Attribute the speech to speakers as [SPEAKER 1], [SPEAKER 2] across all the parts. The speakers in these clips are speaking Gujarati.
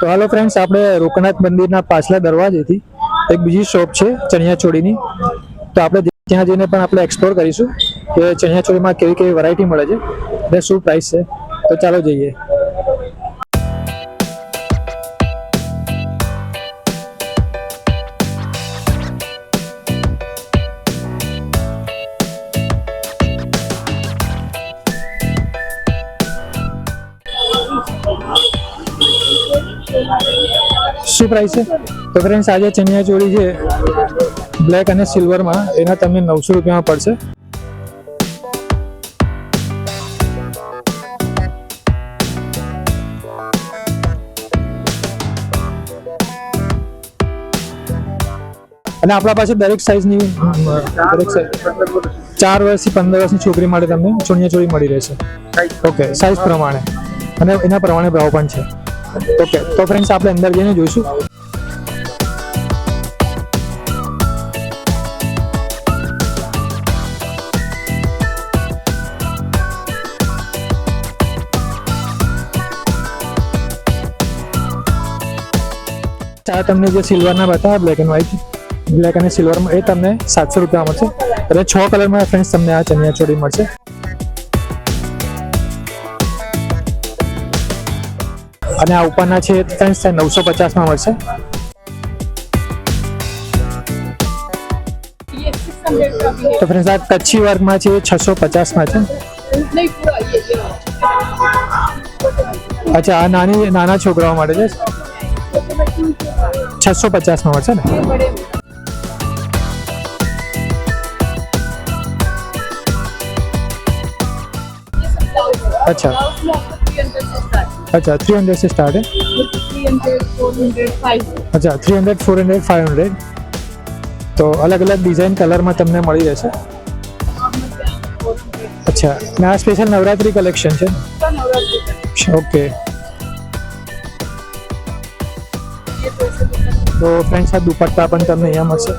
[SPEAKER 1] તો હાલો ફ્રેન્ડ્સ આપણે લોકનાથ મંદિરના પાછલા દરવાજેથી એક બીજી શોપ છે, ચણિયાચોળીની. તો આપણે ત્યાં જઈને પણ આપણે એક્સપ્લોર કરીશું કે ચણિયાચોળીમાં કેવી કેવી વેરાયટી મળે છે અને શું પ્રાઇસ છે. તો ચાલો જઈએ. શું પ્રાઇસ છે? તો ફ્રેન્ડ્સ આજે ચણિયા ચોળી છે બ્લેક અને સિલ્વરમાં એના તમને નવસો રૂપિયામાં પડશે. અને આપણા પાસે દરેક સાઇઝની દરેક સાઇઝ ચાર વર્ષથી પંદર વર્ષની છોકરી માટે તમને ચણિયા ચોળી મળી રહેશે. ઓકે સાઇઝ પ્રમાણે. અને એના પ્રમાણે ભાવ પણ છે. ઓકે તો ફ્રેન્ડ્સ આપણે અંદર જઈને જોઈશું. આ તમને જે સિલ્વરના બતાવ્યા બ્લેક એન્ડ વ્હાઈટ બ્લેક અને સિલ્વરમાં એ તમને સાતસો રૂપિયા મળશે. અને છ કલરમાં ફ્રેન્ડ્સ તમને આ ચણિયા ચોળી મળશે. અને આ ઉપરના છે ત્રણ હજાર નવસો પચાસમાં મળશે. તો ફ્રેન્ડ્સ આ કચ્છી વર્ગમાં છે એ છસો પચાસમાં છે. અચ્છા, આ નાની, નાના છોકરાઓ માટે છે? છસો પચાસમાં મળશે ને?
[SPEAKER 2] અચ્છા.
[SPEAKER 1] અચ્છા થ્રી હંડ્રેડ
[SPEAKER 2] સે સ્ટાર્ટ
[SPEAKER 1] અચ્છા three hundred four hundred five hundred તો અલગ અલગ ડિઝાઇન કલરમાં તમને મળી
[SPEAKER 2] જશે
[SPEAKER 1] અચ્છા, ના સ્પેશિયલ નવરાત્રી કલેક્શન છે? ઓકે. તો ફ્રેન્ડ્સ આ દુપટ્ટા પણ તમને અહીંયા મળશે.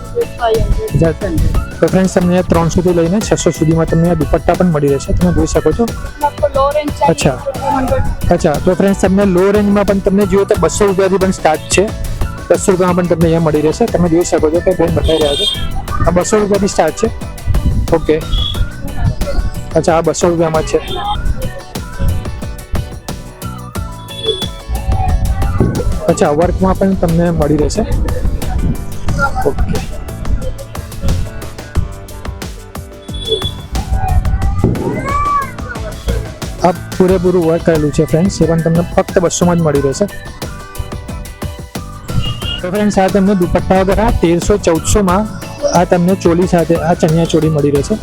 [SPEAKER 1] તો ફ્રેન્ડ્સ તમને ત્રણસોથી લઈને છસો સુધીમાં તમને આ દુપટ્ટા પણ મળી રહેશે. તમે જોઈ શકો છો.
[SPEAKER 2] અચ્છા.
[SPEAKER 1] અચ્છા, તો ફ્રેન્ડ્સ તમને લો રેન્જમાં પણ તમને જોયો તો બસો રૂપિયાથી પણ સ્ટાર્ટ છે. બસો રૂપિયામાં પણ તમને અહીંયા મળી રહેશે. તમે જોઈ શકો છો કે બેન બતાવી રહ્યા છે. આ બસો રૂપિયાથી સ્ટાર્ટ છે. ઓકે. અચ્છા, આ બસો રૂપિયામાં છે. અચ્છા વર્કમાં પણ તમને મળી રહેશે. ઓકે. આ પૂરેપૂરું વર્ક કરેલું છે ફ્રેન્ડ્સ એ પણ તમને ફક્ત બસોમાં જ મળી રહેશે. તો ફ્રેન્ડ્સ આ તમને દુપટ્ટા વગર, આ તેરસો ચૌદસોમાં આ તમને ચોલી સાથે, આ ચણિયા ચોળી મળી રહેશે.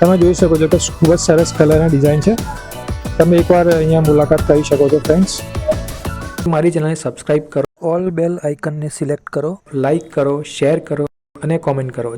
[SPEAKER 1] તમે જોઈ શકો છો કે ખૂબ જ સરસ કલરના ડિઝાઇન છે. તમે એકવાર અહીંયા મુલાકાત કરી શકો છો ફ્રેન્ડ્સ મારી ચેનલને સબસ્ક્રાઇબ કરો. ઓલ બેલ આઇકનને સિલેક્ટ કરો લાઇક કરો શેર કરો અને કોમેન્ટ કરો.